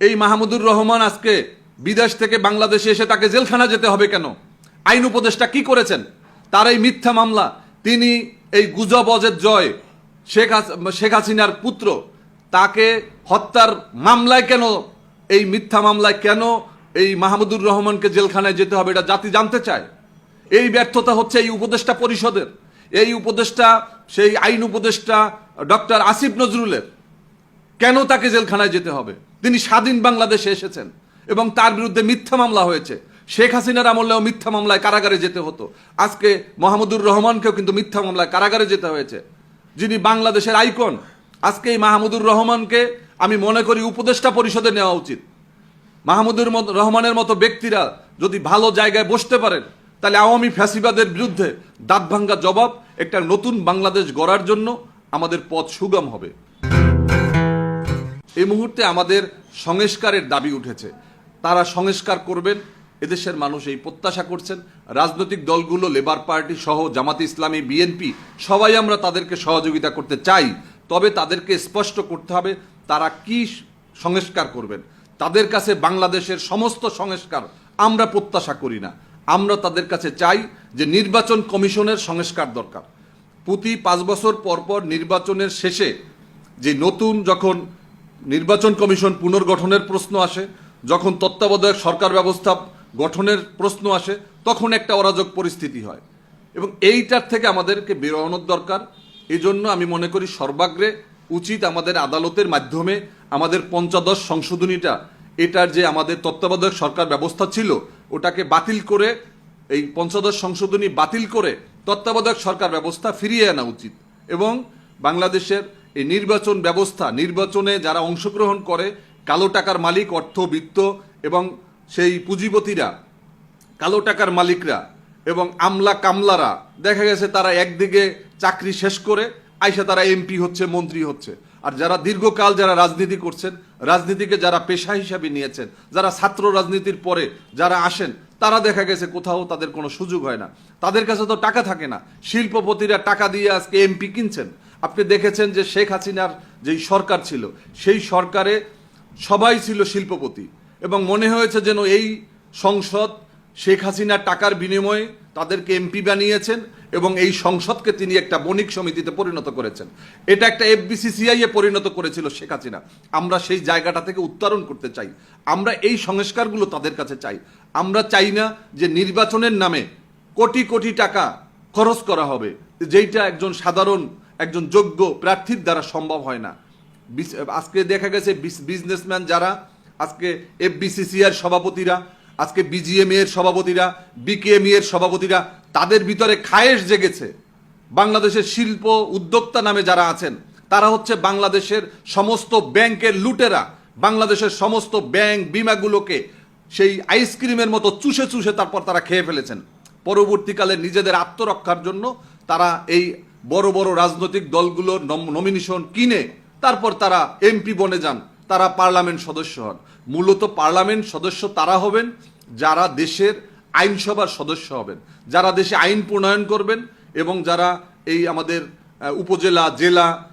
এই মাহমুদুর রহমান আজকে বিদেশ থেকে বাংলাদেশে এসে তাকে জেলখানা যেতে হবে কেন? আইন উপদেষ্টা কি করেছেন? তার এই মিথ্যা মামলা, তিনি এই গুজব অজের জয়, শেখ শেখ হাসিনার পুত্র, তাকে হত্যার মামলায় কেন, এই মিথ্যা মামলায় কেন এই মাহমুদুর রহমানকে জেলখানায় যেতে হবে এটা জাতি জানতে চায়? এই ব্যর্থতা হচ্ছে এই উপদেষ্টা পরিষদের। এই উপদেষ্টা, সেই আইন উপদেষ্টা ডক্টর আসিফ নজরুলের। কেন তাকে জেলখানায় যেতে হবে? তিনি স্বাধীন বাংলাদেশে এসেছেন এবং তার বিরুদ্ধে মিথ্যা মামলা হয়েছে। শেখ হাসিনার আমলেও মিথ্যা মামলায় কারাগারে যেতে হতো। আজকে মাহমুদুর রহমানকেও কিন্তু মিথ্যা মামলায় কারাগারে যেতে হয়েছে। যিনি বাংলাদেশের আইকন আজকে এই মাহমুদুর রহমানকে আমি মনে করি উপদেষ্টা পরিষদে নেওয়া উচিত। মাহমুদুর রহমানের মতো ব্যক্তিরা যদি ভালো জায়গায় বসতে পারেন, তাহলে আওয়ামী ফ্যাসিবাদের বিরুদ্ধে দাঁত ভাঙ্গা জবাব একটা নতুন বাংলাদেশ গড়ার জন্য আমাদের পথ সুগম হবে। এই মুহূর্তে আমাদের সংস্কারের দাবি উঠেছে। তারা সংস্কার করবেন, এদেশের মানুষ এই প্রত্যাশা করছেন। রাজনৈতিক দলগুলো লেবার পার্টি সহ জামাত ইসলামী বিএনপি সবাই আমরা তাদেরকে সহযোগিতা করতে চাই। তবে তাদেরকে স্পষ্ট করতে হবে, তারা কি সংস্কার করবেন। তাদের কাছে বাংলাদেশের সমস্ত সংস্কার আমরা প্রত্যাশা করি না। আমরা তাদের কাছে চাই যে নির্বাচন কমিশনের সংস্কার দরকার। প্রতি পাঁচ বছর পর পর নির্বাচনের শেষে যে নতুন যখন নির্বাচন কমিশন পুনর্গঠনের প্রশ্ন আসে, যখন তত্ত্বাবধায়ক সরকার ব্যবস্থা গঠনের প্রশ্ন আসে, তখন একটা অরাজক পরিস্থিতি হয়। এবং এইটার থেকে আমাদেরকে বেরোনোর দরকার। এই জন্য আমি মনে করি সর্বাগ্রে উচিত আমাদের আদালতের মাধ্যমে আমাদের পঞ্চদশ সংশোধনীটা, এটার যে আমাদের তত্ত্বাবধায়ক সরকার ব্যবস্থা ছিল, ওটাকে বাতিল করে, এই পঞ্চদশ সংশোধনী বাতিল করে তত্ত্বাবধায়ক সরকার ব্যবস্থা ফিরিয়ে আনা উচিত। এবং বাংলাদেশের এই নির্বাচন ব্যবস্থা, নির্বাচনে যারা অংশগ্রহণ করে, কালো টাকার মালিক অর্থ বিত্ত এবং সেই পুঁজিপতিরা, কালো টাকার মালিকরা এবং আমলা কামলারা, দেখা গেছে তারা একদিকে চাকরি শেষ করে, আইসা তারা এমপি হচ্ছে, মন্ত্রী হচ্ছে। আর যারা দীর্ঘকাল যারা রাজনীতি করছেন, রাজনীতিকে যারা পেশা হিসাবে নিয়েছেন, যারা ছাত্র রাজনীতির পরে যারা আসেন, তারা দেখা গেছে কোথাও তাদের কোনো সুযোগ হয় না। তাদের কাছে তো টাকা থাকে না। শিল্পপতিরা টাকা দিয়ে আজকে এমপি কিনছেন। আপনি দেখেছেন যে শেখ হাসিনার যেই সরকার ছিল, সেই সরকারে সবাই ছিল শিল্পপতি এবং মনে হয়েছে যেন এই সংসদ শেখ হাসিনার টাকার বিনিময়ে তাদেরকে এমপি বানিয়েছেন এবং এই সংসদকে তিনি একটা বণিক সমিতিতে পরিণত করেছেন। এটা একটা এফবিসিসিআই এ পরিণত করেছিল শেখ হাসিনা। আমরা সেই জায়গাটা থেকে উত্তরণ করতে চাই। আমরা এই সংস্কারগুলো তাদের কাছে চাই। আমরা চাই না যে নির্বাচনের নামে কোটি কোটি টাকা খরচ করা হবে, যেইটা একজন সাধারণ একজন যোগ্য প্রার্থীর দ্বারা সম্ভব হয় না। আজকে দেখা গেছে বিজনেসম্যান যারা, আজকে এফবিসিসিআর সভাপতিরা, আজকে বিজিএমএ এর সভাপতিরা বিকেএমই এর সভাপতিরা, তাদের ভিতরে খায়েশ জেগেছে। বাংলাদেশের শিল্প উদ্যোক্তা নামে যারা আছেন, তারা হচ্ছে বাংলাদেশের সমস্ত ব্যাংকের লুটেরা। বাংলাদেশের সমস্ত ব্যাংক বিমাগুলোকে সেই আইসক্রিমের মতো চুষে চুষে তারপর তারা খেয়ে ফেলেছেন। পরবর্তীকালে নিজেদের আত্মরক্ষার জন্য তারা এই বড় বড় রাজনৈতিক দলগুলোর নম- নমিনেশন কিনে তারপর তারা এমপি বনে যান, তারা পার্লামেন্ট সদস্য হন। মূলত পার্লামেন্ট সদস্য তারা হবেন, যারা দেশের আইনসভার সদস্য হবেন, যারা দেশে আইন প্রণয়ন করবেন এবং যারা এই আমাদের উপজেলা, জেলা